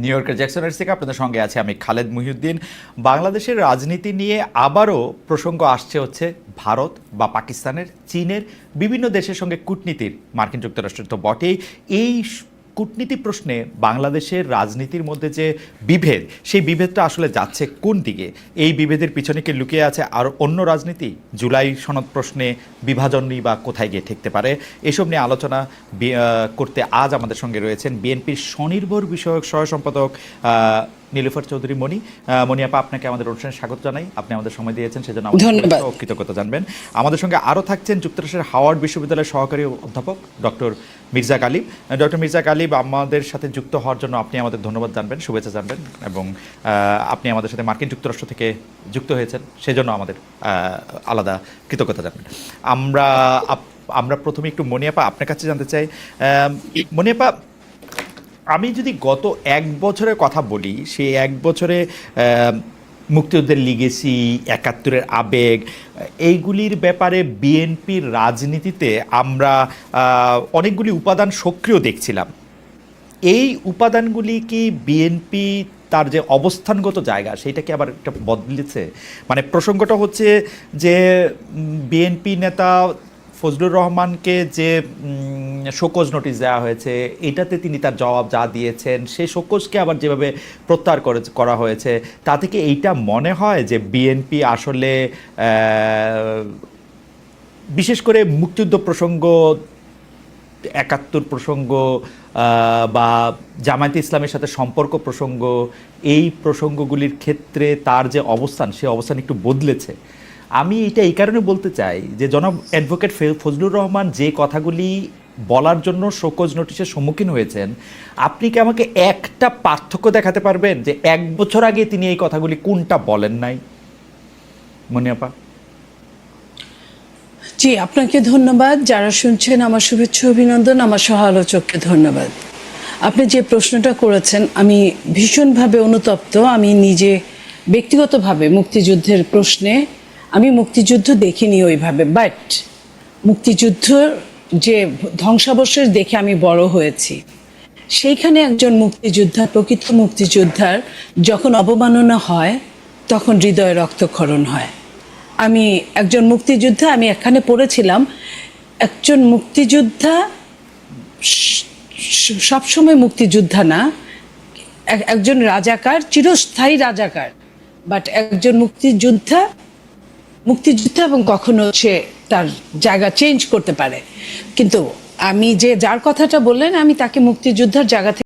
New ইয়র্কের জ্যাকসনের থেকে আপনাদের সঙ্গে আছে আমি খালেদ মুহিউদ্দিন। বাংলাদেশের রাজনীতি নিয়ে আবারও প্রসঙ্গ আসছে হচ্ছে ভারত বা পাকিস্তানের, চীনের বিভিন্ন দেশের সঙ্গে কূটনীতির মার্কিন যুক্তরাষ্ট্র তো বটেই। এই কূটনীতি প্রশ্নে বাংলাদেশের রাজনীতির মধ্যে যে বিভেদ, সেই বিভেদটা আসলে যাচ্ছে কোন দিকে? এই বিভেদের পিছনে কি লুকিয়ে আছে আর অন্য রাজনীতি? জুলাই সনদ প্রশ্নে বিভাজনই বা কোথায় গিয়ে ঠেকতে পারে? এসব নিয়ে আলোচনা করতে আজ আমাদের সঙ্গে রয়েছেন বিএনপির স্বনির্ভর বিষয়ক সহ সম্পাদক নীলুফার চৌধুরী মণি। মণি আপা আপনাকে আমাদের অনুষ্ঠানে স্বাগত জানাই। আপনি আমাদের সময় দিয়েছেন সেজন্য আমাদের কৃতজ্ঞতা জানবেন। আমাদের সঙ্গে আরও থাকছেন যুক্তরাষ্ট্রের হাওয়ার্ড বিশ্ববিদ্যালয়ের সহকারী অধ্যাপক ডক্টর মির্জা গালিব ডক্টর মির্জা গালিব আমাদের সাথে যুক্ত হওয়ার জন্য আপনি আমাদের ধন্যবাদ জানবেন শুভেচ্ছা জানবেন এবং আপনি আমাদের সাথে মার্কিন যুক্তরাষ্ট্র থেকে যুক্ত হয়েছেন সেজন্য আমাদের আলাদা কৃতজ্ঞতা জানবেন। আমরা আমরা প্রথমে একটু মনিয়াপা আপনার কাছে জানতে চাই। মনিয়াপা আমি যদি গত এক বছরের কথা বলি, সেই এক বছরে মুক্তিযুদ্ধের লিগেসি একাত্তরের আবেগ, এইগুলির ব্যাপারে বিএনপির রাজনীতিতে আমরা অনেকগুলি উপাদান সক্রিয় দেখছিলাম। এই উপাদানগুলি কি বিএনপি তার যে অবস্থানগত জায়গা সেইটাকে আবার একটা বদলেছে? মানে প্রসঙ্গটা হচ্ছে যে বিএনপি নেতা ফজলুর রহমানকে যে শোকজ নোটিশ দেওয়া হয়েছে, এটাতে তিনি তার জবাব যা দিয়েছেন সেই শোকজকে আবার যেভাবে প্রত্যাহার করে, করা হয়েছে তা থেকে এইটা মনে হয় যে বিএনপি আসলে বিশেষ করে মুক্তিযুদ্ধ প্রসঙ্গ, একাত্তর প্রসঙ্গ বা জামায়াতে ইসলামের সাথে সম্পর্ক প্রসঙ্গ, এই প্রসঙ্গগুলির ক্ষেত্রে তার যে অবস্থান, সে অবস্থান একটু বদলেছে। আমি এটা এই কারণে বলতে চাই যে জনাব অ্যাডভোকেট ফজলুর রহমান যে কথাগুলি বলার জন্য শোকজ নোটিশের সম্মুখীন হয়েছেন, আপনি কি আমাকে একটা পার্থক্য দেখাতে পারবেন যে এক বছর আগে তিনি এই কথাগুলি কোনটা বলেন নাই? মনিয়াপা? জি, আপনাকে ধন্যবাদ। যারা শুনছেন, আমার শুভেচ্ছা, অভিনন্দন, আমার সহ আলোচককে ধন্যবাদ। আপনি যে প্রশ্নটা করেছেন, আমি ভীষণভাবে অনুতপ্ত। আমি নিজে ব্যক্তিগতভাবে মুক্তিযুদ্ধের প্রশ্নে, আমি মুক্তিযুদ্ধ দেখিনি ওইভাবে বাট মুক্তিযুদ্ধ যে ধ্বংসাবশেষ দেখে আমি বড় হয়েছি। সেইখানে একজন মুক্তিযোদ্ধা প্রকৃত মুক্তিযোদ্ধার যখন অবমাননা হয়, তখন হৃদয়ে রক্তক্ষরণ হয়। আমি একজন মুক্তিযোদ্ধা, আমি এখানে পড়েছিলাম, একজন মুক্তিযোদ্ধা সবসময় মুক্তিযোদ্ধা না, এক- একজন রাজাকার, চিরস্থায়ী রাজাকার বাট একজন মুক্তিযোদ্ধা মুক্তিযোদ্ধা এবং কখনো সে তার জায়গা চেঞ্জ করতে পারে। কিন্তু আমি যে, যার কথাটা বললেন, আমি তাকে মুক্তিযোদ্ধার জায়গা থেকে